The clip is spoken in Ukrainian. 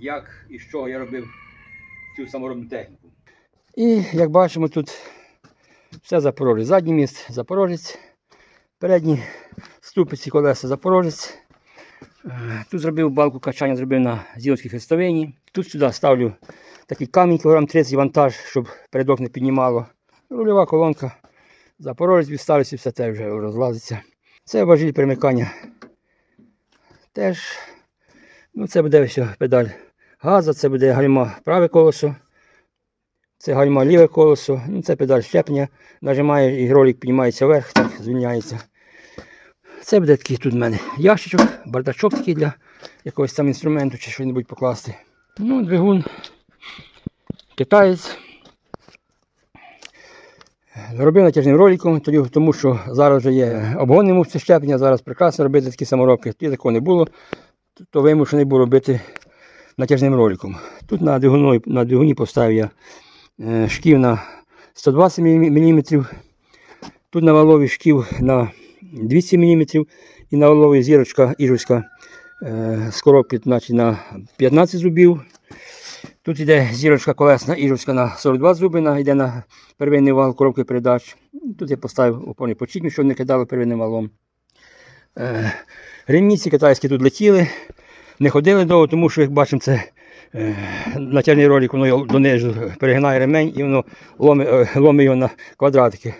як і з чого я робив цю саморобну техніку. І як бачимо, тут все Запорожець. Задній міст Запорожець, передні ступиці колеса Запорожець. Е, Тут зробив балку качання, зробив на зілочкій хрестовині. Тут сюди ставлю такий камінь кілограм 30 вантаж, щоб передок не піднімало. Рульова колонка. Запорожець відставився, все те вже розлазиться. Це важіль перемикання. Теж. Ну, це буде все педаль газа, це буде гальма праве колесо. Це гальма ліве колесо. Ну, це педаль щеплення. Нажимає і ролик піднімається вверх, так звільняється. Це буде такий тут в мене ящичок, бардачок такий для якогось там інструменту чи щось покласти. Ну, двигун. Китаєць. Робив натяжним роликом, тому що зараз вже є обгонне мовці щеплення, зараз прекрасно робити такі саморобки. Тоді такого не було, то вимушений був робити натяжним роликом. Тут на двигуні, на двигуні поставив я е, шків на 120 мм, тут на валові шків на 200 мм і на валові зірочка іжовська е, з коробки значить, на 15 зубів. Тут йде зірочка колесна іжовська на 42 зуби, йде на первинний вал коробки передач. Тут я поставив опорний почіпник, щоб не кидало первинним валом. Е, ремні ці китайські тут летіли, не ходили довго, тому що, як бачимо, це е, натяжний ролик, воно його донизу перегинає ремень і воно ломить, е, ломить його на квадратики.